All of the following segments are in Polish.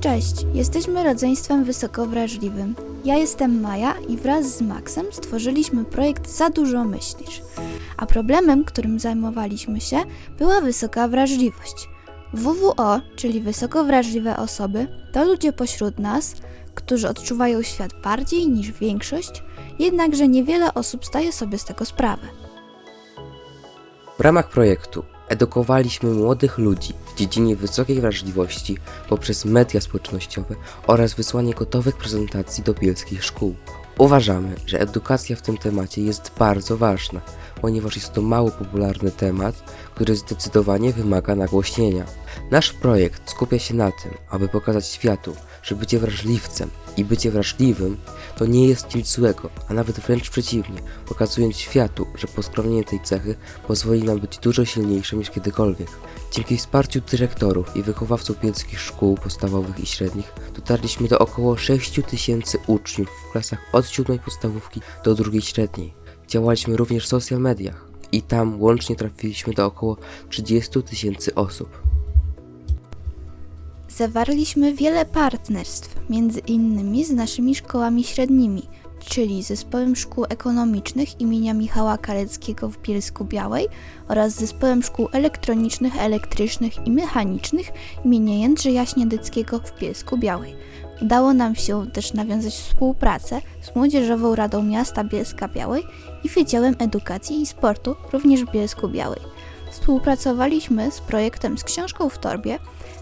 Cześć, jesteśmy rodzeństwem wysoko wrażliwym. Ja jestem Maja i wraz z Maxem stworzyliśmy projekt Za dużo myślisz. A problemem, którym zajmowaliśmy się, była wysoka wrażliwość. WWO, czyli wysoko wrażliwe osoby, to ludzie pośród nas, którzy odczuwają świat bardziej niż większość, jednakże niewiele osób zdaje sobie z tego sprawę. W ramach projektu edukowaliśmy młodych ludzi w dziedzinie wysokiej wrażliwości poprzez media społecznościowe oraz wysłanie gotowych prezentacji do bielskich szkół. Uważamy, że edukacja w tym temacie jest bardzo ważna, ponieważ jest to mało popularny temat, który zdecydowanie wymaga nagłośnienia. Nasz projekt skupia się na tym, aby pokazać światu, że bycie wrażliwcem i bycie wrażliwym to nie jest nic złego, a nawet wręcz przeciwnie, pokazując światu, że poskromienie tej cechy pozwoli nam być dużo silniejszym niż kiedykolwiek. Dzięki wsparciu dyrektorów i wychowawców bielskich szkół podstawowych i średnich dotarliśmy do około 6 tysięcy uczniów w klasach od 7 podstawówki do drugiej średniej. Działaliśmy również w social mediach i tam łącznie trafiliśmy do około 30 tysięcy osób. Zawarliśmy wiele partnerstw, między innymi z naszymi szkołami średnimi, czyli Zespołem Szkół Ekonomicznych imienia Michała Kaleckiego w Bielsku Białej oraz Zespołem Szkół Elektronicznych, Elektrycznych i Mechanicznych imienia Jędrzeja Śniadyckiego w Bielsku Białej. Udało nam się też nawiązać współpracę z Młodzieżową Radą Miasta Bielska Białej i Wydziałem Edukacji i Sportu również w Bielsku Białej. Współpracowaliśmy z projektem z książką w torbie,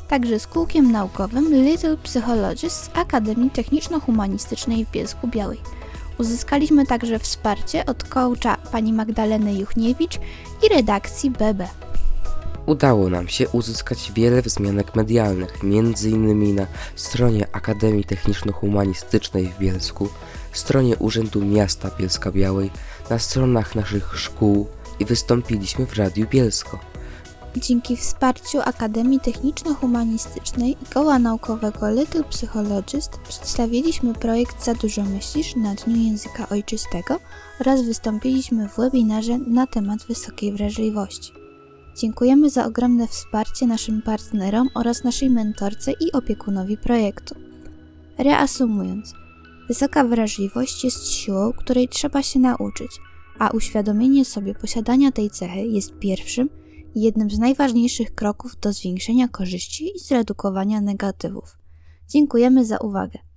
także z kółkiem naukowym Little Psychologist z Akademii Techniczno-Humanistycznej w Bielsku Białej. Uzyskaliśmy także wsparcie od coacha pani Magdaleny Juchniewicz i redakcji BB. Udało nam się uzyskać wiele wzmianek medialnych, m.in. na stronie Akademii Techniczno-Humanistycznej w Bielsku, stronie Urzędu Miasta Bielska Białej, na stronach naszych szkół i wystąpiliśmy w Radiu Bielsko. Dzięki wsparciu Akademii Techniczno-Humanistycznej i Koła Naukowego Little Psychologist przedstawiliśmy projekt Za dużo myślisz na Dniu Języka Ojczystego oraz wystąpiliśmy w webinarze na temat wysokiej wrażliwości. Dziękujemy za ogromne wsparcie naszym partnerom oraz naszej mentorce i opiekunowi projektu. Reasumując, wysoka wrażliwość jest siłą, której trzeba się nauczyć, a uświadomienie sobie posiadania tej cechy jest pierwszym i jednym z najważniejszych kroków do zwiększenia korzyści i zredukowania negatywów. Dziękujemy za uwagę.